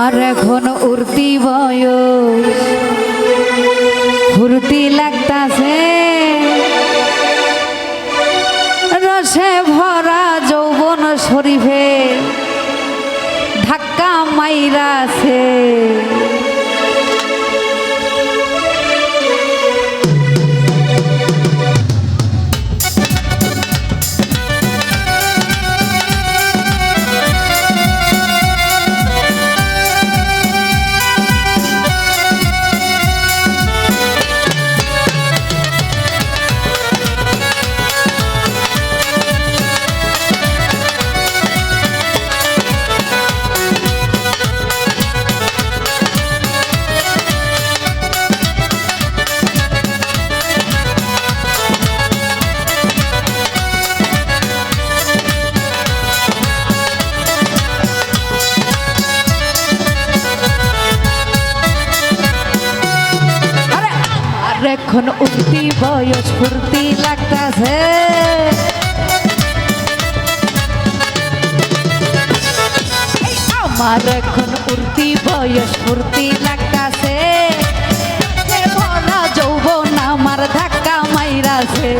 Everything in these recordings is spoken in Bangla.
আমার এখন উর্তি বয়স। ফুর্তি লাগতাছে। রসে ভরা যৌবন শরীফে ধাক্কা মাইরাছে। এখন উঠতি বয়স ফুর্তি লাগতেছে। আমার এখন উঠতি বয়স ফুর্তি লাগতেছে। যৌবন আমার ধাক্কা মাইরাছে।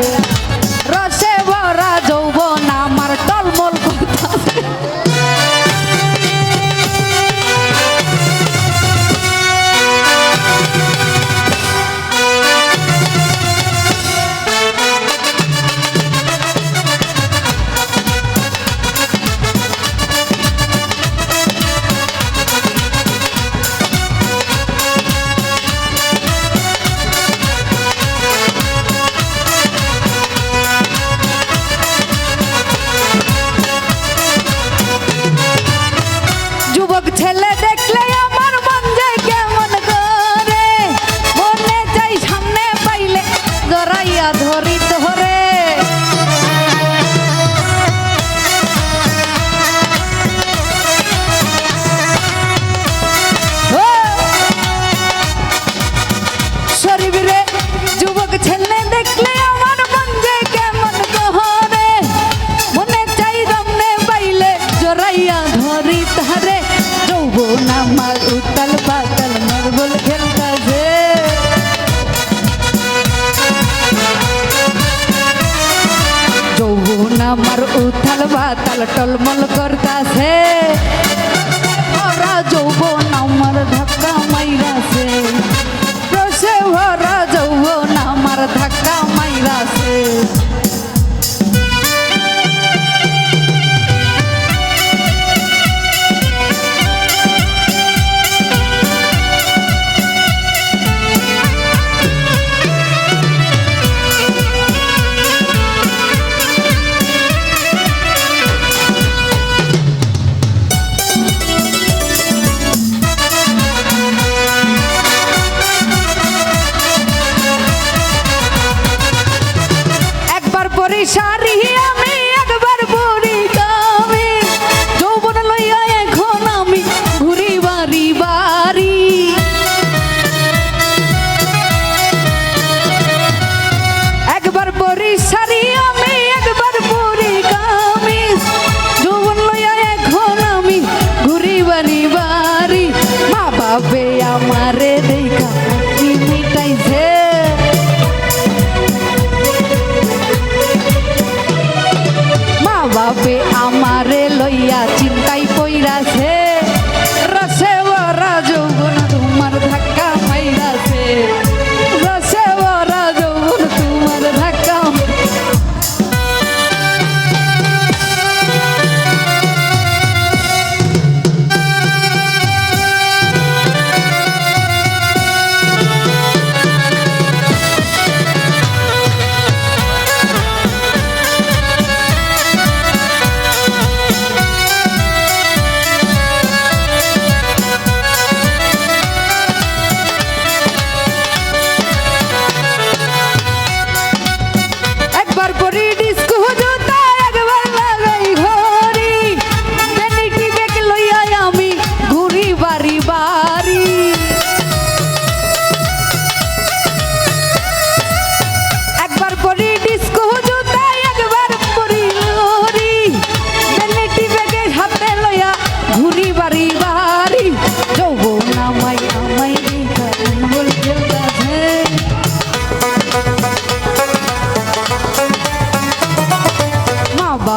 আমার উথাল বাতাল টলমল করতাছে।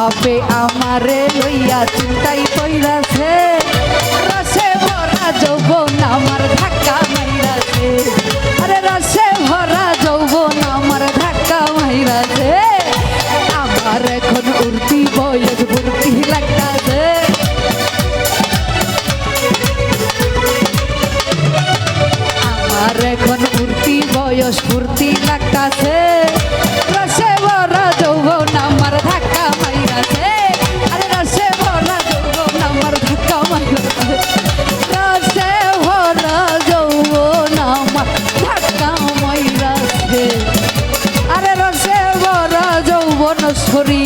বাপে আমারে লইয়া চিন্তাই কইরাছে। রসে ভরা যৌবন আমার ধাক্কা মাইরাছে। আরে রসে ভরা যৌবন আমার ধাক্কা মাইরাছে। আমার এখন উর্তি বয়স ভর্তি লাগতাছে। যৌবন